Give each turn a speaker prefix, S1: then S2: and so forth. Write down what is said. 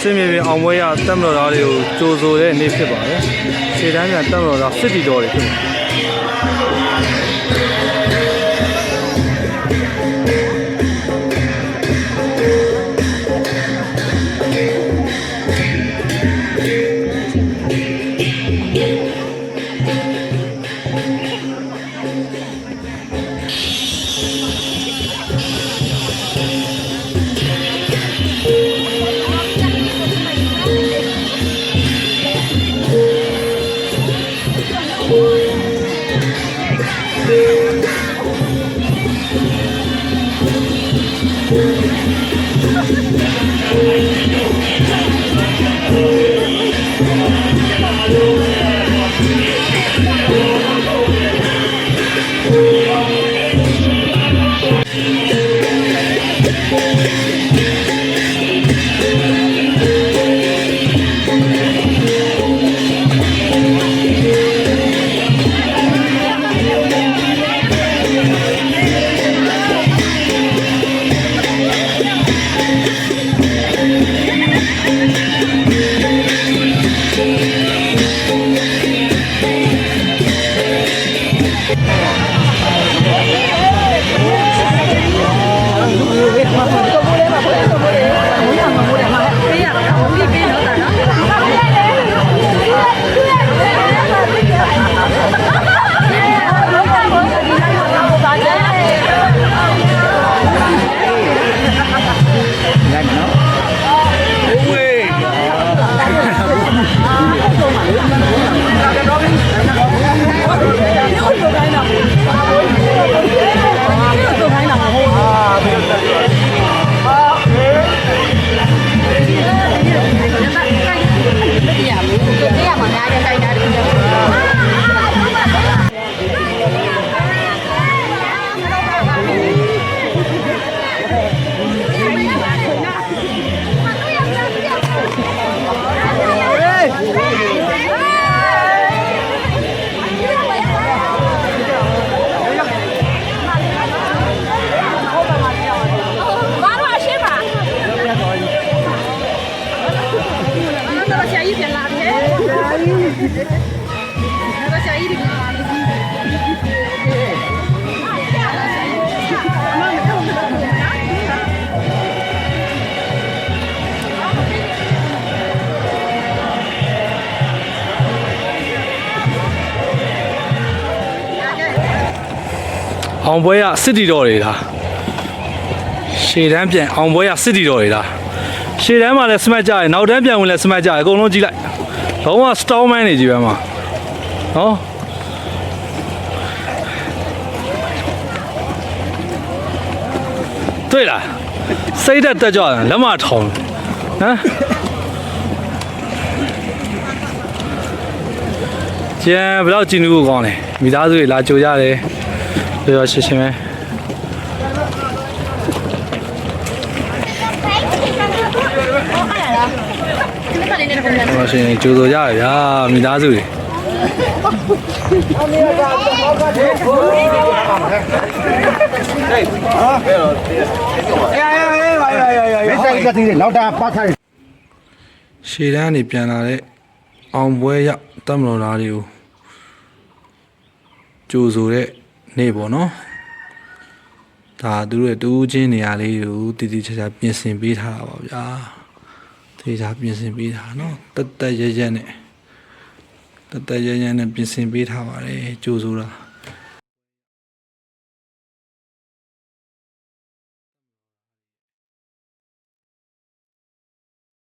S1: စင်မြေပြင်အောင်ပွဲရတက်မတော်သားတွေကိုကြိုဆိုတဲ့နေ့ဖြစ်ပါတယ်ရှေ့တန်းပြန်တက်မတော်သားစစ်တီတော်တွေဖြစ်ပါတယ် အောင်ပွဲရစစ်တီတော်တွေလားရှေ့တန်းပြန်အောင်ပွဲရစစ်တီတော်တွေလား ရှေ့တန်းမှာလည်းစမတ်ကြရယ်နောက်တန်းပြန်ဝင်လည်းစမတ်ကြရယ်အကုန်လုံးကြည့်လိုက်လုံးဝစတောင်းမိုင်းနေကြီးပဲမှာနော်တွေ့လားစိတ်သက်တက်ကြတယ်လက်မထောင်ဟမ်ကျန်ဘယ်တော့ကြည့်နေဖို့ကောင်းလဲမိသားစုတွေလာကြိုကြတယ်ပြောရရှင်းရှင်းပဲ ဟိုရှင်ကြိုးစိုးကြရဗျာမိသားစုတွေအမေကဘာဘာဒီကိုဟဲ့ဟာဘယ်လိုအေးအေးအေးဘာဘာဘာမိဆိုင်ကတ
S2: င်နောက်တာပတ်ခိုင်း
S1: ရှေ့တန်းနေပြန်လာတဲ့အောင်ပွဲရောက်တမလွန်သားတွေကိုကြိုးစိုးတဲ့နေ့ပေါ့နော် ဒါသူတို့ရဲ့တူးချင်းနေရာလေးကိုတည်တည်ချာချာပြင်ဆင်ပေးထားတာပါဗျာတေချာပြင်ဆင်ပေးထားနော်တက်တက်ရဲရဲနဲ့တက်တက်ရဲရဲနဲ့ပြင်ဆင်ပေးထားပါတယ်ကြိုးဆိုတာ